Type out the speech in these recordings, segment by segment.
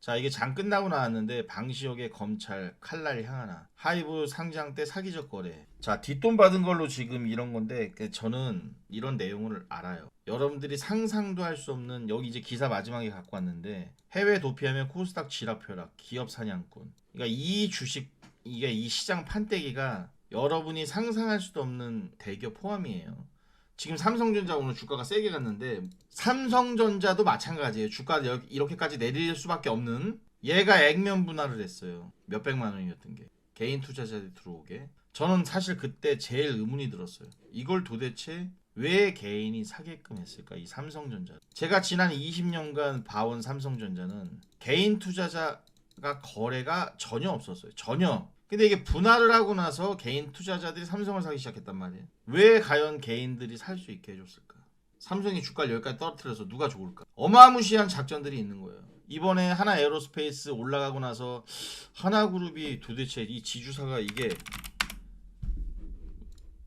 자 이게 장 끝나고 나왔는데 방시혁의 검찰 칼날 향하나. 하이브 상장 때 사기적 거래. 자 뒷돈 받은 걸로 지금 이런 건데 그 저는 이런 내용을 알아요. 여러분들이 상상도 할 수 없는 여기 이제 기사 마지막에 갖고 왔는데 해외 도피하면 코스닥 지락펴락 기업 사냥꾼. 그러니까 이 주식 이게 이 시장 판때기가 여러분이 상상할 수도 없는 대기업 포함이에요 지금 삼성전자 오늘 주가가 세게 갔는데 삼성전자도 마찬가지예요. 주가 여- 이렇게까지 내릴 수밖에 없는 얘가 액면 분할을 했어요. 몇 백만 원이었던 게 개인 투자자들이 들어오게. 저는 사실 그때 제일 의문이 들었어요. 이걸 도대체 왜 개인이 사게끔 했을까? 이 삼성전자. 제가 지난 20년간 봐온 삼성전자는 개인 투자자가 거래가 전혀 없었어요. 전혀. 근데 이게 분할을 하고 나서 개인 투자자들이 삼성을 사기 시작했단 말이에요. 왜 과연 개인들이 살 수 있게 해줬을까? 삼성이 주가를 여기까지 떨어뜨려서 누가 좋을까? 어마무시한 작전들이 있는 거예요. 이번에 하나 에어로스페이스 올라가고 나서 하나그룹이 도대체 이 지주사가 이게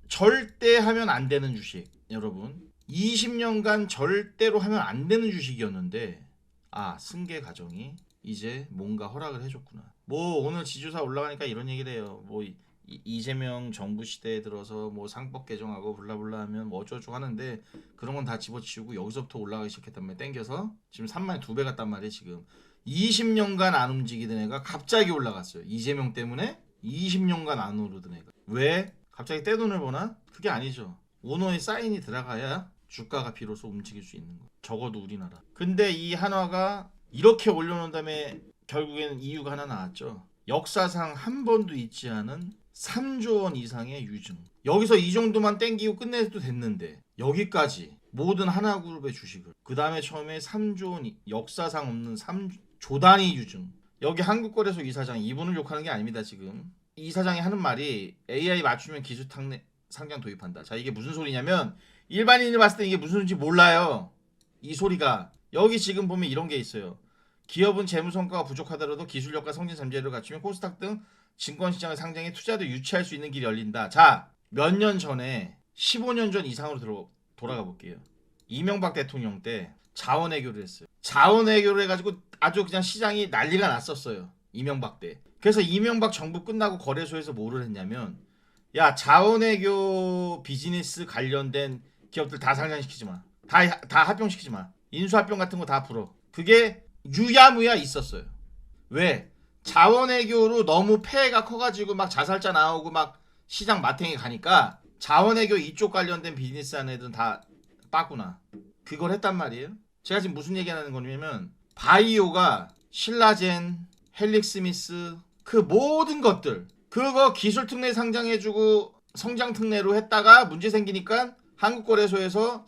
절대 하면 안 되는 주식 여러분 20년간 절대로 하면 안 되는 주식이었는데 아 승계 과정이 이제 뭔가 허락을 해줬구나. 뭐 오늘 지주사 올라가니까 이런 얘기를 해요. 뭐 이재명 정부 시대에 들어서 뭐 상법 개정하고 블라블라 하면 뭐 어쩌고 하는데 그런 건 다 집어치우고 여기서부터 올라가기 시작했단 말이야 땡겨서 지금 3만에 두배 갔단 말이에요 지금. 20년간 안 움직이던 애가 갑자기 올라갔어요. 이재명 때문에 20년간 안 오르던 애가. 왜? 갑자기 떼돈을 버나? 그게 아니죠. 오너의 사인이 들어가야 주가가 비로소 움직일 수 있는 거. 적어도 우리나라. 근데 이 한화가 이렇게 올려놓은 다음에 결국에는 이유가 하나 나왔죠 역사상 한 번도 있지 않은 3조 원 이상의 유증. 여기서 이 정도만 땡기고 끝내도 됐는데 여기까지 모든 하나그룹의 주식을 그 다음에 처음에 3조 원 이- 역사상 없는 3조 단위 유증. 여기 한국거래소 이사장 이분을 욕하는 게 아닙니다 지금. 이 사장이 하는 말이 AI 맞추면 기술 상장 도입한다. 자 이게 무슨 소리냐면 일반인이 봤을 때 이게 무슨 소리인지 몰라요. 이 소리가 여기 지금 보면 이런 게 있어요. 기업은 재무 성과가 부족하더라도 기술력과 성진 잠재력을 갖추면 코스닥 등 증권시장의 상장에 투자도 유치할 수 있는 길이 열린다. 자, 몇 년 전에 15년 전 이상으로 들어, 돌아가 볼게요. 이명박 대통령 때 자원 외교를 했어요. 자원 외교를 해가지고 아주 그냥 시장이 난리가 났었어요. 이명박 때. 그래서 이명박 정부 끝나고 거래소에서 뭐를 했냐면 야 자원 외교 비즈니스 관련된 기업들 다 상장시키지 마. 다, 다 합병시키지 마. 인수합병 같은 거다 풀어. 그게 유야무야 있었어요. 왜? 자원외교로 너무 폐해가 커가지고 막 자살자 나오고 막 시장 마탱이 가니까 자원외교 이쪽 관련된 비즈니스 애들은 다 빠구나. 그걸 했단 말이에요. 제가 지금 무슨 얘기하는 거냐면 바이오가 신라젠, 헬릭스미스 그 모든 것들 그거 기술 특례 상장해주고 성장 특례로 했다가 문제 생기니까 한국거래소에서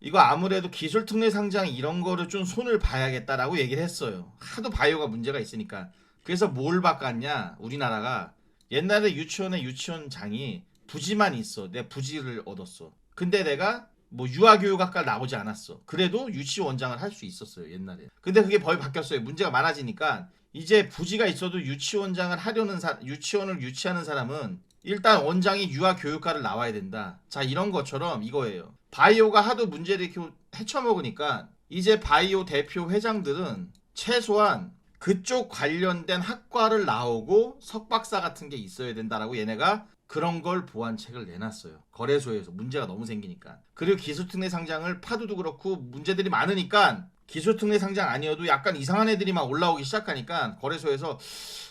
이거 아무래도 기술 특례 상장 이런 거를 좀 손을 봐야겠다라고 얘기를 했어요. 하도 바이오가 문제가 있으니까. 그래서 뭘 바꿨냐? 우리나라가 옛날에 유치원에 유치원장이 부지만 있어. 내 부지를 얻었어. 근데 내가 뭐 유아교육학과 나오지 않았어. 그래도 유치원장을 할 수 있었어요 옛날에. 근데 그게 법이 바뀌었어요. 문제가 많아지니까 이제 부지가 있어도 유치원장을 하려는 사 유치원을 유치하는 사람은 일단 원장이 유아 교육과를 나와야 된다. 자 이런 것처럼 이거예요. 바이오가 하도 문제를 헤쳐먹으니까 이제 바이오 대표 회장들은 최소한 그쪽 관련된 학과를 나오고 석박사 같은 게 있어야 된다라고 얘네가 그런 걸 보완책을 내놨어요. 거래소에서 문제가 너무 생기니까. 그리고 기술특례 상장을 파도도 그렇고 문제들이 많으니까 기술특례 상장 아니어도 약간 이상한 애들이 막 올라오기 시작하니까 거래소에서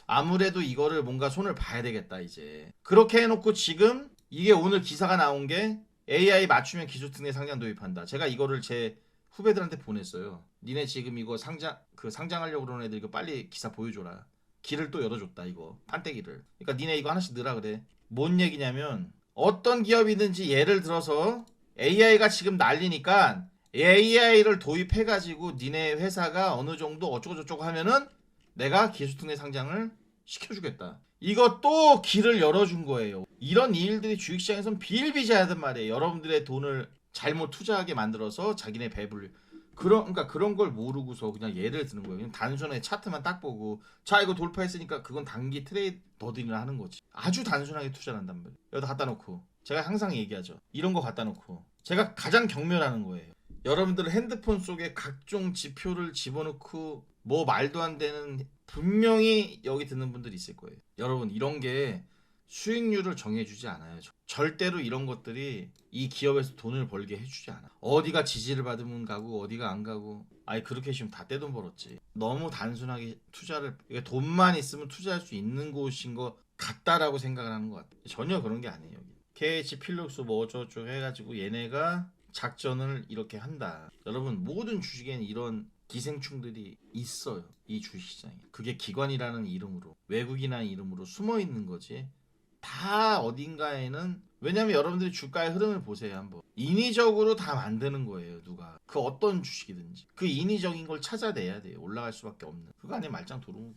아무래도 이거를 뭔가 손을 봐야 되겠다 이제. 그렇게 해놓고 지금 이게 오늘 기사가 나온 게 AI 맞추면 기술특례 상장 도입한다. 제가 이거를 제 후배들한테 보냈어요. 니네 지금 이거 상장 그 상장하려고 그러는 애들 이거 빨리 기사 보여줘라. 길을 또 열어줬다 이거 판때기를. 그러니까 니네 이거 하나씩 넣으라 그래. 뭔 얘기냐면 어떤 기업이든지 예를 들어서 AI가 지금 난리니까 AI를 도입해가지고 니네 회사가 어느 정도 어쩌고 저쩌고 하면은 내가 기술특례 상장을 시켜주겠다. 또 길을 열어준 거예요. 이런 일들이 주식시장에선 비일비재하단 말이에요. 여러분들의 돈을 잘못 투자하게 만들어서 자기네 배불 그런 그러니까 그런 걸 모르고서 그냥 예를 드는 거예요. 그냥 단순하게 차트만 딱 보고 자 이거 돌파했으니까 그건 단기 트레이더들이나 하는 거지. 아주 단순하게 투자를 한단 말이에요. 여기다 갖다 놓고 제가 항상 얘기하죠. 이런 거 갖다 놓고 제가 가장 경멸하는 거예요. 여러분들 핸드폰 속에 각종 지표를 집어넣고 뭐 말도 안 되는 분명히 여기 듣는 분들 있을 거예요. 여러분 이런 게 수익률을 정해주지 않아요. 저- 절대로 이런 것들이 이 기업에서 돈을 벌게 해주지 않아. 어디가 지지를 받으면 가고 어디가 안 가고. 아니 그렇게 하시면 다 떼돈 벌었지. 너무 단순하게 투자를 돈만 있으면 투자할 수 있는 곳인 것 같다라고 생각을 하는 것 같아. 전혀 그런 게 아니에요. 여기. KH 필룩스 뭐 어쩌고저쩌고 해가지고 얘네가 작전을 이렇게 한다. 여러분 모든 주식에는 이런 기생충들이 있어요. 이 주식시장에. 그게 기관이라는 이름으로 외국이라는 이름으로 숨어 있는 거지. 다 어딘가에는 왜냐면 여러분들이 주가의 흐름을 보세요 한번 인위적으로 다 만드는 거예요 누가 그 어떤 주식이든지 그 인위적인 걸 찾아내야 돼요 올라갈 수밖에 없는 그거 아니면 말짱 도루묵이